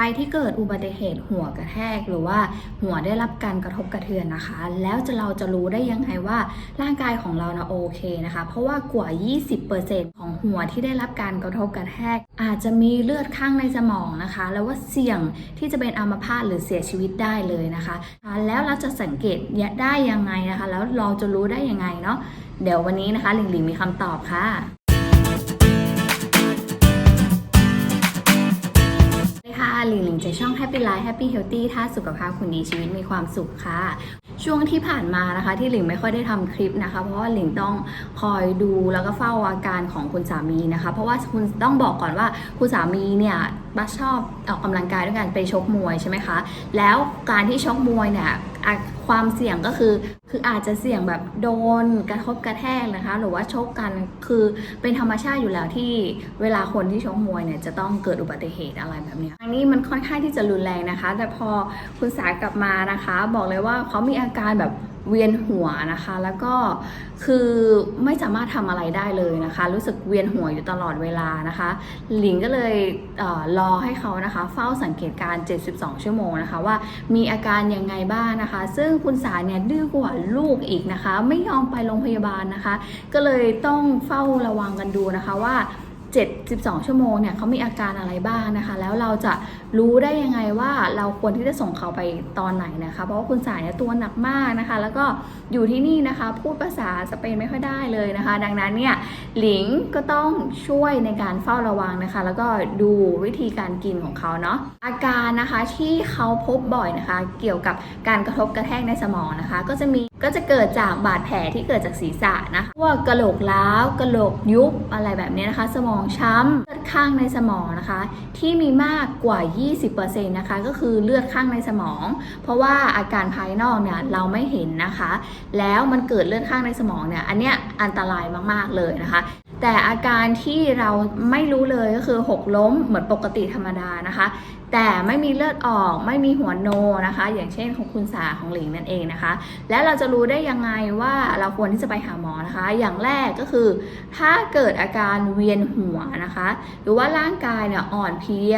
รที่เกิดอุบัติเหตุหัวกระแทกหรือว่าหัวได้รับการกระทบกระเทือนนะคะ แล้วจะเราจะรู้ได้ยังไงว่าร่างกายของเรานะโอเคนะคะ เพราะว่ากว่า 20%ของหัวที่ได้รับการกระทบกระแทก อาจจะมีเลือดข้างในสมองนะคะ แล้วว่าเสี่ยงที่จะเป็นอัมพาตหรือเสียชีวิตได้เลยนะคะ แล้วเราจะสังเกตได้ยังไงนะคะ แล้วเราจะรู้ได้ยังไงเนาะเดี๋ยววันนี้นะคะหลิงหลิงมีคำตอบค่ะ หลิงหลิงจากช่อง Happy Life Happy Healthy ถ้าสุขภาพคุณดีชีวิตมีความสุขค่ะ ช่วงที่ผ่านมานะคะ ที่หลิงไม่ค่อยได้ทำคลิปนะคะ เพราะว่าหลิงต้องคอยดูแล้วก็เฝ้าอาการของคุณสามีนะคะ เพราะว่าคุณต้องบอกก่อนว่าคุณสามีเนี่ยบ้าชอบออกกำลังกายด้วยการไปชกมวยใช่ไหมคะ แล้วการที่ชกมวยเนี่ย ความเสี่ยงก็คือ คืออาจจะเสี่ยงแบบโดนกระทบกระแทกนะคะ หรือว่าชกกันคือเป็นธรรมชาติอยู่แล้วที่เวลาคนที่ชกมวยเนี่ยจะต้องเกิดอุบัติเหตุอะไรแบบนี้อันนี้มันค่อนข้างที่จะรุนแรงนะคะ แต่พอคุณสากลับมานะคะ บอกเลยว่าเขามีอาการแบบ เวียนหัวนะคะ แล้วก็คือไม่สามารถทำอะไรได้เลยนะคะ รู้สึกเวียนหัวอยู่ตลอดเวลานะคะ หลิงก็เลยเออรอให้เขานะคะ เฝ้าสังเกตการ์72 ชั่วโมงนะคะ ว่ามีอาการยังไงบ้างนะคะ ซึ่งคุณสาเนี่ยดื้อกว่าลูกอีกนะคะ ไม่ยอมไปโรงพยาบาลนะคะ ก็เลยต้องเฝ้าระวังกันดูนะคะว่า 72ชั่วโมงเนี่ยเขามีอาการอะไรบ้างนะคะ แล้วเราจะรู้ได้ยังไงว่าเราควรที่จะส่งเขาไปตอนไหนนะคะ เพราะว่าคุณสายเนี่ยตัวหนักมากนะคะ แล้วก็อยู่ที่นี่นะคะ พูดภาษาสเปนไม่ค่อยได้เลยนะคะ ดังนั้นเนี่ยหลิงก็ต้องช่วยในการเฝ้าระวังนะคะ แล้วก็ดูวิธีการกินของเขาเนาะอาการนะคะที่เขาพบบ่อยนะคะ เกี่ยวกับการกระทบกระแทกในสมองนะคะ ก็จะมีก็จะเกิดจากบาดแผลที่เกิดจากศีรษะนะคะพวกกระโหลกล้าวกระโหลกยุบอะไรแบบนี้นะคะ สมองช้ำเลือดข้างในสมองนะคะ ที่มีมากกว่า 20%นะคะก็คือเลือดข้างในสมอง เพราะว่าอาการภายนอกเนี่ยเราไม่เห็นนะคะ แล้วมันเกิดเลือดข้างในสมองเนี่ยอันเนี้ยอันตรายมากๆเลยนะคะ แต่อาการที่เราไม่รู้เลยก็คือหกล้มเหมือนปกติธรรมดานะคะ แต่ไม่มีเลือดออกไม่มีหัวโนนะคะ อย่างเช่นของคุณสาของหลิงนั่นเองนะคะ และเราจะรู้ได้ยังไงว่าเราควรที่จะไปหาหมอนะคะ อย่างแรกก็คือ ถ้าเกิดอาการเวียนหัวนะคะ หรือว่าร่างกายเนี่ยอ่อนเพลีย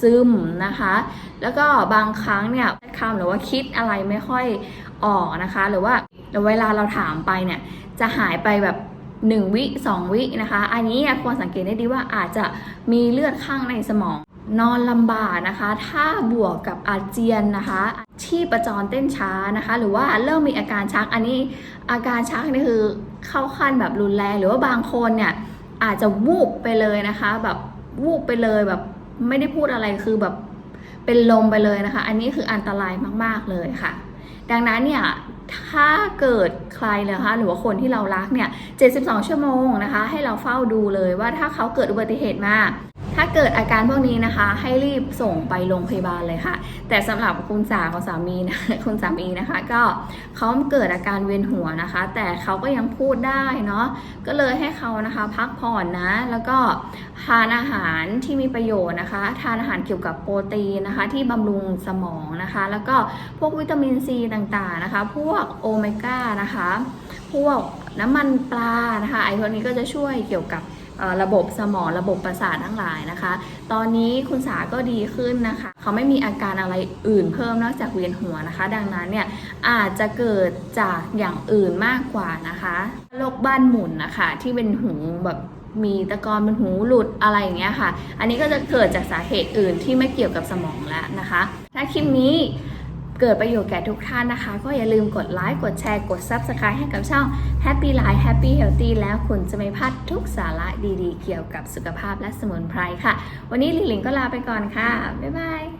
ซึมนะคะ แล้วก็บางครั้งเนี่ยคำหรือว่าคิดอะไรไม่ค่อยออกนะคะ หรือว่าเวลาเราถามไปเนี่ยจะหายไปแบบ 1 วิ 2 วินะคะ อันนี้เนี่ยควรสังเกตได้ดีว่าอาจจะมีเลือดข้างในสมองนอนลำบากนะคะ ถ้าบวกกับอาเจียนนะคะชีพจรเต้นช้านะคะ หรือว่าเริ่มมีอาการชัก อันนี้อาการชักนี่คือเข้าขั้นแบบรุนแรง หรือว่าบางคนเนี่ยอาจจะวูบไปเลยนะคะ แบบวูบไปเลยแบบไม่ได้พูดอะไรคือแบบเป็นลมไปเลยนะคะ อันนี้คืออันตรายมาก ๆ เลยค่ะ ดังนั้นเนี่ย ถ้าเกิดใครนะคะหรือว่าคนที่เรารักเนี่ย 72 ชั่วโมงนะคะ ให้เราเฝ้าดูเลยว่าถ้าเขาเกิดอุบัติเหตุมา ถ้าเกิดอาการพวกนี้นะคะ ให้รีบส่งไปโรงพยาบาลเลยค่ะ แต่สำหรับคุณสาของสามีนะคุณสามีนะคะ ก็เขาเกิดอาการเวียนหัวนะคะ แต่เขาก็ยังพูดได้เนาะก็เลยให้เขานะคะพักผ่อนนะ แล้วก็ทานอาหารที่มีประโยชน์นะคะ ทานอาหารเกี่ยวกับโปรตีนนะคะ ที่บำรุงสมองนะคะ แล้วก็พวกวิตามินซีต่างๆนะคะ พวกโอเมก้านะคะ พวกน้ำมันปลานะคะไอ้พวกนี้ก็จะช่วยเกี่ยวกับ ระบบสมองระบบประสาททั้งหลายนะคะ ตอนนี้คุณสาก็ดีขึ้นนะคะ เขาไม่มีอาการอะไรอื่นเพิ่มนอกจากเวียนหัวนะคะ ดังนั้นเนี่ยอาจจะเกิดจากอย่างอื่นมากกว่านะคะโรคบ้านหมุนนะคะ ที่เป็นหูแบบมีตะกอนเป็นหูหลุดอะไรอย่างเงี้ยค่ะ อันนี้ก็จะเกิดจากสาเหตุอื่นที่ไม่เกี่ยวกับสมองแล้วนะคะ ถ้าคลิปนี้ เกิดประโยชน์แก่ทุกท่านนะคะ ก็อย่าลืมกดไลค์ กดแชร์ กด Subscribe ให้กับช่อง Happy Life Happy Healthy แล้วคุณจะไม่พลาดทุกสาระดีๆ เกี่ยวกับสุขภาพและสมุนไพรค่ะ วันนี้ลิลิงก็ลาไปก่อนค่ะ บ๊ายบาย